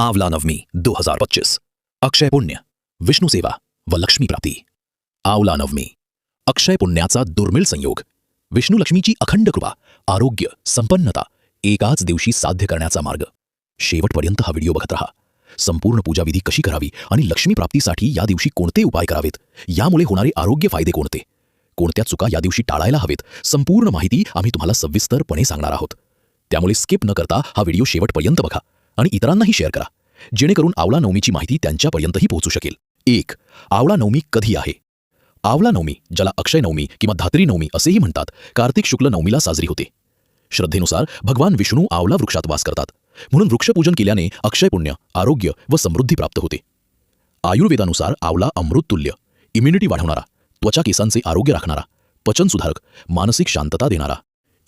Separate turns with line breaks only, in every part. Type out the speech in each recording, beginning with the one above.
आंवला नवमी 2025 अक्षय पुण्य विष्णू सेवा व लक्ष्मी प्राप्ती। आंवला नवमी अक्षय पुण्याचा दुर्मिळ संयोग। विष्णू लक्ष्मीची अखंड कृपा आरोग्य संपन्नता एकाच दिवशी साध्य करण्याचा मार्ग। शेवटपर्यंत हा व्हिडिओ बघत राहा। संपूर्ण पूजाविधी कशी करावी आणि लक्ष्मी प्राप्तीसाठी या दिवशी कोणते उपाय करावेत? यामुळे होणारे आरोग्य फायदे कोणते? कोणत्या चुका या दिवशी टाळायला हवेत? संपूर्ण माहिती आम्ही तुम्हाला सविस्तरपणे सांगणार आहोत. त्यामुळे स्किप न करता हा व्हिडिओ शेवटपर्यंत बघा. आणि इतरांनाही शेअर करा. जेणेकरून आवळा नवमीची माहिती त्यांच्यापर्यंतही पोहोचू शकेल. एक आवळा नवमी कधी आहे? आवळा नवमी ज्याला अक्षय नवमी किंवा धात्री नवमी असेही म्हणतात कार्तिक शुक्ल नवमीला साजरी होते. श्रद्धेनुसार भगवान विष्णू आवळा वृक्षात वास करतात. म्हणून वृक्षपूजन केल्याने अक्षय पुण्य आरोग्य व समृद्धी प्राप्त होते. आयुर्वेदानुसार आवळा अमृततुल्य इम्युनिटी वाढवणारा त्वचा केसांचे आरोग्य राखणारा पचन सुधारक मानसिक शांतता देणारा.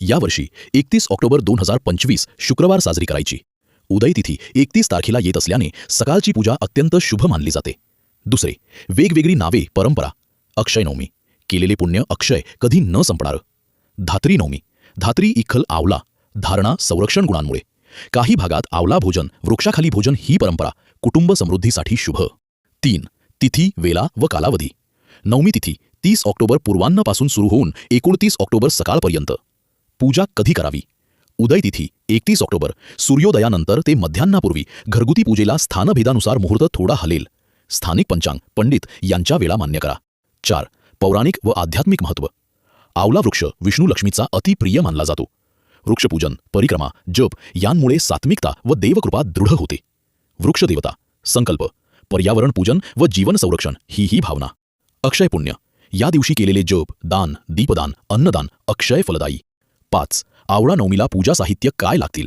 यावर्षी एकतीस ऑक्टोबर दोन हजार पंचवीस शुक्रवार साजरी करायची. उदय तिथी एकतीस तारखेला येत असल्याने सकाळची पूजा अत्यंत शुभ मानली जाते. दुसरे वेगवेगळी नावे परंपरा. अक्षय नवमी. केलेले पुण्य अक्षय कधी न संपणार. धात्री नवमी. धात्री इखल आवला. धारणा संरक्षण गुणांमुळे. काही भागात आवला भोजन वृक्षाखाली भोजन ही परंपरा. कुटुंब समृद्धीसाठी शुभ. तीन तिथी वेला व कालावधी. नवमी तिथी तीस ऑक्टोबर पूर्वांनापासून सुरू होऊन एकोणतीस ऑक्टोबर सकाळपर्यंत. पूजा कधी करावी? उदयतिथी एकतीस ऑक्टोबर. सूर्योदयानंतर ते मध्यान्नापूर्वी घरगुती पूजेला स्थानभेदानुसार मुहूर्त थोडा हलेल. स्थानिक पंचांग पंडित यांच्या वेळा मान्य करा. चार. पौराणिक व आध्यात्मिक महत्त्व आवला वृक्ष विष्णू लक्ष्मीचा अतिप्रिय मानला जातो. वृक्षपूजन परिक्रमा जप यांमुळे सात्मिकता व देवकृपा दृढ होते. वृक्षदेवता संकल्प पर्यावरण पूजन व जीवन संरक्षण ही ही भावना. अक्षय पुण्य या दिवशी केलेले जप दान दीपदान अन्नदान अक्षय फलदायी पाच. आवळा नवमीला पूजा साहित्य काय लागतील?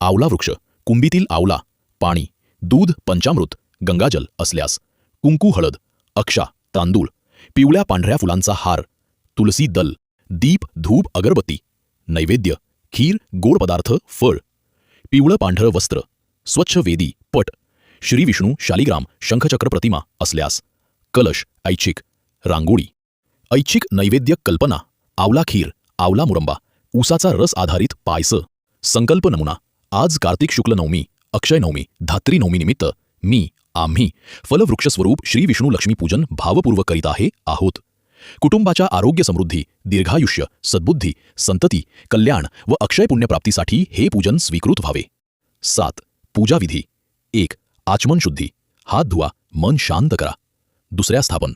आवला वृक्ष कुंभीतील आवला पाणी दूध पंचामृत गंगाजल असल्यास कुंकू हळद अक्षा तांदूळ पिवळ्या पांढऱ्या फुलांचा हार तुलसी दल दीप धूप अगरबत्ती नैवेद्य खीर गोड पदार्थ फळ पिवळं पांढरं वस्त्र स्वच्छ वेदी पट श्री विष्णू शालिग्राम शंखचक्र प्रतिमा असल्यास कलश ऐच्छिक रांगोळी ऐच्छिक नैवेद्य कल्पना आवला खीर आवला मुरंबा ऊसाचा रस आधारित पायस. संकल्प नमुना. आज कार्तिक शुक्ल नवमी अक्षय नवमी धात्री नवमी निमित्त मी आम्ही फलवृक्षस्वरूप श्री विष्णू लक्ष्मी पूजन भावपूर्वक करीत आहे आहोत. कुटुंबाच्या आरोग्य समृद्धी दीर्घायुष्य सद्बुद्धी संतती कल्याण व अक्षय पुण्यप्राप्तीसाठी हे पूजन स्वीकृत व्हावे. सात. पूजाविधी. एक. आचमन शुद्धी. हात धुवा मन शांत करा. दुसऱ्या स्थापन.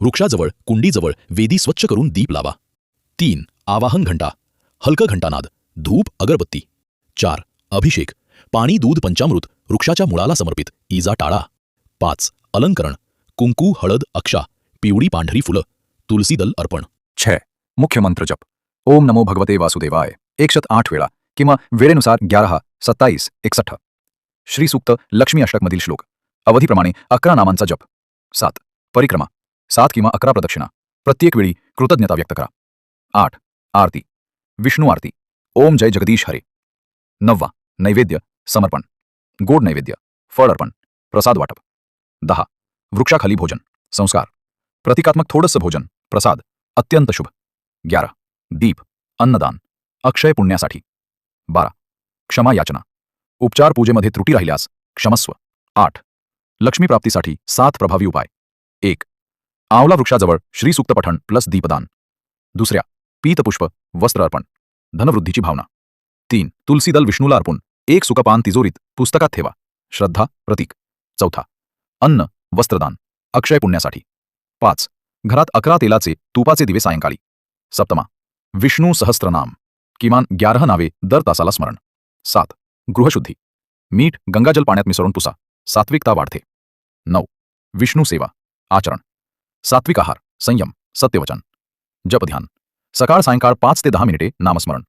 वृक्षाजवळ कुंडीजवळ वेदी स्वच्छ करून दीप लावा. तीन. आवाहन घंटा. हलकं घंटानाद धूप अगरबत्ती. चार अभिषेक. पाणी दूध पंचामृत वृक्षाच्या मुळाला समर्पित. इजा टाळा. पाच अलंकरण. कुंकू हळद अक्षा पिवळी पांढरी फुलं. तुलसी दल अर्पण.
छे मुख्य मंत्र जप. ओम नमो भगवते वासुदेवाय. एकशत आठ वेळा किंवा वेळेनुसार ग्याराहा सत्ताईस एकसठ. श्रीसूक्त लक्ष्मी अष्टकमधील श्लोक. अवधीप्रमाणे अकरा नामांचा जप. सात परिक्रमा. सात किंवा अकरा प्रदक्षिणा. प्रत्येक वेळी कृतज्ञता व्यक्त करा. आठ आरती. विष्णू आरती. ओम जय जगदीश हरे. नववा नैवेद्य समर्पण. गोड नैवेद्य फळ अर्पण प्रसाद वाटप. दहा वृक्षाखाली भोजन संस्कार. प्रतिकात्मक थोडंसं भोजन प्रसाद अत्यंत शुभ. ग्यारा दीप अन्नदान अक्षय पुण्यासाठी. बारा क्षमा याचना. उपचार पूजेमध्ये त्रुटी राहिल्यास क्षमस्व. आठ लक्ष्मी प्राप्तीसाठी सात प्रभावी उपाय. एक आवला वृक्षाजवळ श्रीसूक्त पठण प्लस दीपदान. दुसऱ्या पीतपुष्प वस्त्र अर्पण धनवृद्धीची भावना. तीन तुलसी दल विष्णूला अर्पून एक सुकपान तिजोरीत पुस्तकात ठेवा. श्रद्धा प्रतीक. चौथा अन्न वस्त्रदान अक्षय पुण्यासाठी. पाच घरात अकरा तेलाचे तुपाचे दिवे सायंकाळी. सप्तमा विष्णू सहस्त्रनाम किमान ग्यारह नावे दर तासाला स्मरण. सात गृहशुद्धी. मीठ गंगाजल पाण्यात मिसळून पुसा. सात्विकता वाढते. नऊ विष्णू सेवा आचरण. सात्विक आहार संयम सत्यवचन. जपध्यान. सकाळ सायंकाळ पाच ते दहा मिनिटे नामस्मरण.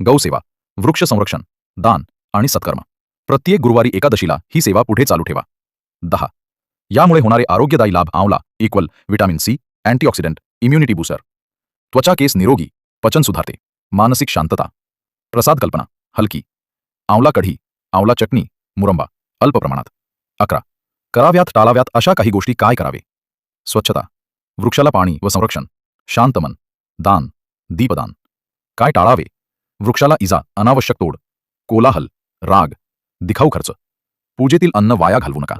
गौसेवा वृक्ष संरक्षण दान आणि सत्कर्म. प्रत्येक गुरुवारी एकादशीला ही सेवा पुढे चालू ठेवा. दहा. यामुळे होणारे आरोग्यदायी लाभ आवला equal vitamin C antioxidant immunity booster त्वचा केस निरोगी पचन सुधारते मानसिक शांतता. प्रसाद कल्पना हलकी. आवला कढी आवला चटणी मुरंबा अल्प प्रमाणात. अकरा. कराव्यात टाळाव्यात अशा काही गोष्टी काय करावे? स्वच्छता वृक्षाला पाणी व संरक्षण शांतमन दान दीपदान. काय टाळावे? वृक्षाला इजा अनावश्यक तोड. कोलाहल राग दिखाऊ खर्च. पूजेतील अन्न वाया घालवू नका.